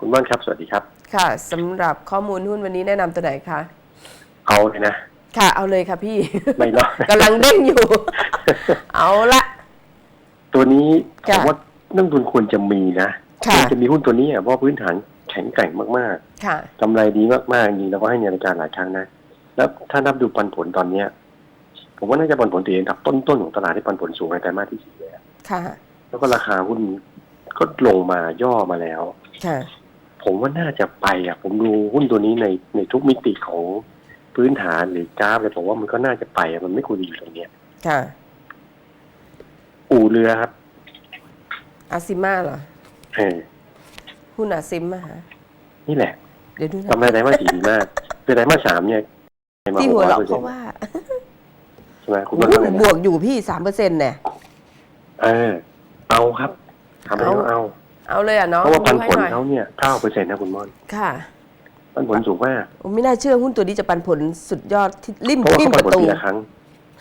คุณม่อนครับ สวัสดีครับ ค่ะสำหรับข้อมูลหุ้นวันนี้แนะนำตัวไหนคะ เอาเลยนะ ค่ะ เอาเลยค่ะพี่ ไม่รอด กำลังเด้งอยู่ เอาละ ตัวนี้ผค่ะมว่านักลงทุนควรจะมีนะค่ะ ควรจะมีหุ้นตัวนี้อะเพราะพื้นฐานแข็งแกร่งมากค่ะ ๆกำไรดีมากๆจริงเราก็ให้ในรายการหลายครั้งนะ แล้วถ้านับดูปันผลตอนเนี้ย ผมว่าน่าจะปันผลตีอันดับต้นๆของตลาดที่ปันผลสูงในไตรมาสที่สี่เลยอะค่ะ แล้วก็ราคาหุ้นก็ลงมาย่อมาแล้ว ค่ะ ผมว่าน่าจะไปอะ ผมดูหุ้นตัวนี้ในในทุกมิติของพื้นฐานหรือกราฟเลยผมว่ามันก็น่าจะไปอะมันไม่ควรจะอยู่ตรงเนี้ยค่ะ อู่เรือครับ อาซิมาเหรอเออหุ้นอาซิมมาฮะนี่แหละ เดี๋ยวดูนะกำไรไตรมาสสี่ดีมากคือไตรมาสสามเนี่ยมาที่หหักวร้อยเราะเปอร์เพเซ็นราะต์ว่าใช่ไหมคุณโอ้ว่าโหเท่าไหร่บวนะกอยู่พี่สามเปอร์เซ็นต์เนี่ยเออ เอาครับทำไปแล้วเอา เอาเลยอะน้องเพราะว่าปันผลดูให้หเขาอยเนี่ยเก้าเปอร์เซ็นต์นะคุณม่อนค่ะ ปันผลสูงมากโอ้ไม่น่าเชื่อหุ้นตัวนี้จะปันผลสุดยอดที่ริมเพราะว่าริมเขาปปันระผลตูปีละครั้ง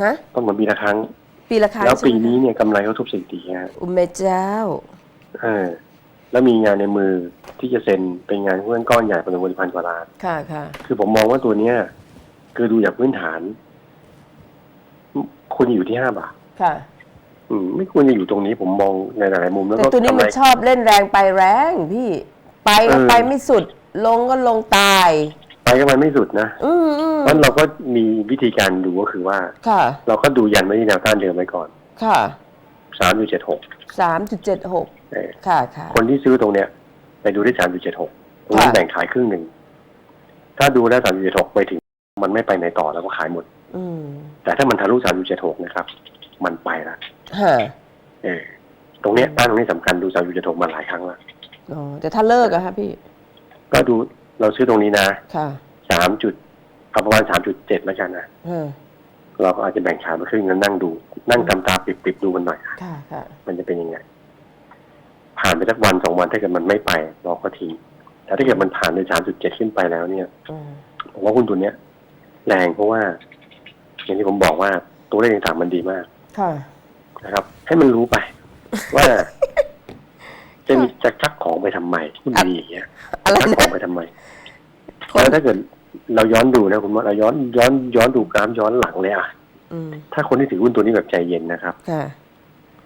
ฮะปันผลปีละครั้ง ปีละครั้งแล้วใช่ปีไหมนี้เนี่ยกำไรเขาทุบสถิติฮะอุมเมเจ้าเออแล้วมีงานในมือที่จะเซ็นเป็นงานเพื่อนก้อนใหญ่ประมาณพันกว่าล้านค่ะค่ะคือผมมองว่าตัวเนี้ยคือดูจากพื้นฐานควรจะอยู่ที่ห้าบาทค่ะ อืมไม่ควรจะอยู่ตรงนี้ผมมองในหลายๆมุมแล้วแต่ก็ตัวนี้กำมัไรนชอบเล่นแรงไปแรงพี่ ไปก็เออ ไปไม่สุด ลงก็ลงตาย ไปก็มันไม่สุดนะอืมอืมเพราะเราก็มีวิธีการดูก็คือว่า ค่ะ เราก็ดูยันไว้ที่แนวต้านเดิมไว้ก่อนค่ะสามจุดเจ็ดหกสามจุดเจ็ดหกค่ะค่ะ คนที่ซื้อตรงเนี้ย ไปดูที่สามจุดเจ็ดหกตรงนั้นค่ะ แบ่งขายครึ่งหนึ่ง ถ้าดูแล้วสามจุดเจ็ดหกไปถึง มันไม่ไปไหนต่อแล้วก็ขายหมด อืมแต่ถ้ามันทะลุสามจุดเจ็ดหกนะครับ มันไปละฮะเออ ตรงเนี้ยต้านตรงนี้สำคัญดูสามจุดเจ็ดหกมาหลายครั้งแล้วอ๋อแต่ถ้าเลิกอะคะพี่ ก็ดูเราซื้อตรงนี้นะค่ะสามจุดเอาประมาณสามจุดเจ็ดแล้วกันนะฮะเราก็อาจจะแบ่งขายมาครึ่งแล้วนั่งดู นั่งทำตาปิบๆดูมันหน่อยค่ะค่ะมันจะเป็นยังไง ผ่านไปสักวันสองวันถ้าเกิดมันไม่ไปเราก็ทิ้งแต่ถ้าเกิดมันผ่านในสามจุดเจ็ดขึ้นไปแล้วเนี่ยอืมผมว่าหุ้นตัวเนี้ย แรงเพราะว่าอย่างที่ผมบอกว่าตัวเลขต่างๆมันดีมาก ค่ะ นะครับ ให้มันรู้ไป ว่าจะมีจะชักของไปทำไมหุ้นดีอย่างเงี้ยอะไรชักขอนะงไปทำไมคนแล้วถ้าเกิดเราย้อนดูนะคุณว่าเราย้อนย้อนย้อนดูกราฟย้อนหลังเลยอะอืมถ้าคนที่ถือหุ้นตัวนี้แบบใจเย็นนะครับค่ะ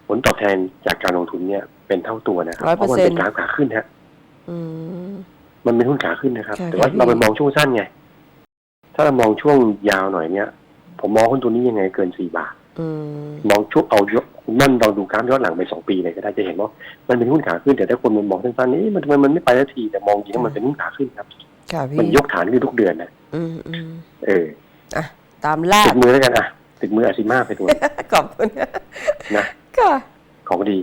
ผลตอบแทนจากการลงทุนเนี่ย เป็นเท่าตัวนะครับ100%เพราะมันเป็นกราฟขาขึ้นฮะอืมมันเป็นหุ้นขาขึ้นนะครับค่ะแต่ว่าค่ะเราไปพี่มองช่วงสั้นไง ถ้าเรามองช่วงยาวหน่อยเนี่ย ผมมองหุ้นตัวนี้ยังไงเกินสี่บาท อืมมองช่วงเอายกนั่นลองดูกราฟย้อนหลังไปสองปีเลยก็ได้จะเห็นว่ามันเป็นหุ้นขาขึ้นแต่ถ้าคนมันมองสั้นๆนี่มันทำไมมันไม่ไปสักทีแต่มองจริงแล้วมันเป็นหุ้นขาขึ้นครับค่ะพี่มันยกฐานขึ้นทุกเดือนนะอืมอืมเอออะตามลาติดดมือแล้วกันอะติดมืออาซิมาไปตัวขอบคุณนะค่ะของดี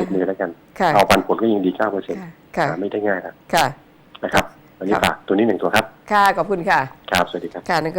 ติดมือแล้วกันค่ะเอาปันผลก็ยังดีเก้าเปอร์เซ็นต์ค่ะค่ะไม่ได้ง่ายครับค่ะนะครับวันนี้ครับฝากตัวนี้หนึ่งตัวครับ ค่ะขอบคุณค่ะครับสวัสดีครับค่ะนั่น